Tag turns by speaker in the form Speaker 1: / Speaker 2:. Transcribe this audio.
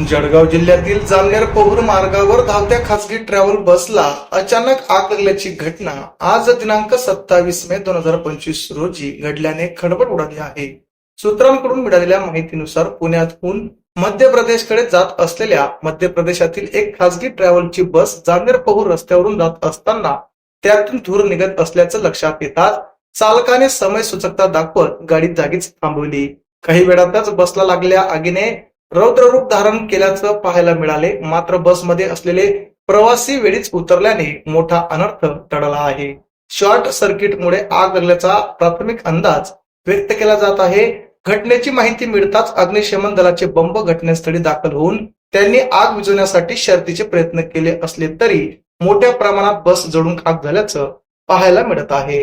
Speaker 1: जळगाव जिल्ह्यातील जामनेर पौर मार्गावर धावत्या खासगी ट्रॅव्हल बसला अचानक आग लागल्याची घटना आज दिनांक सत्तावीस मे दोन हजार पंचवीस रोजी घडल्याने खडबड उडाली आहे. सूत्रांकडून मिळालेल्या माहितीनुसार पुण्यातून मध्य प्रदेशकडे जात असलेल्या मध्य प्रदेशातील एक खासगी ट्रॅव्हलची बस जामनेर पहूर रस्त्यावरून जात असताना त्यातून धूर निघत असल्याचं लक्षात येताच चालकाने समय सूचकता दाखवत गाडी जागीच थांबवली. काही वेळातच बसला लागल्या आगीने रौद्ररूप धारण केल्याचं पाहायला मिळाले. मात्र बसमध्ये असलेले प्रवासी वेळीच उतरल्याने मोठा अनर्थ टळला आहे. शॉर्ट सर्किटमुळे आग लागल्याचा प्राथमिक अंदाज व्यक्त केला जात आहे. घटनेची माहिती मिळताच अग्निशमन दलाचे बंब घटनास्थळी दाखल होऊन त्यांनी आग विझवण्यासाठी शर्तीचे प्रयत्न केले असले तरी मोठ्या प्रमाणात बस जळून आग झाल्याचं पाहायला मिळत आहे.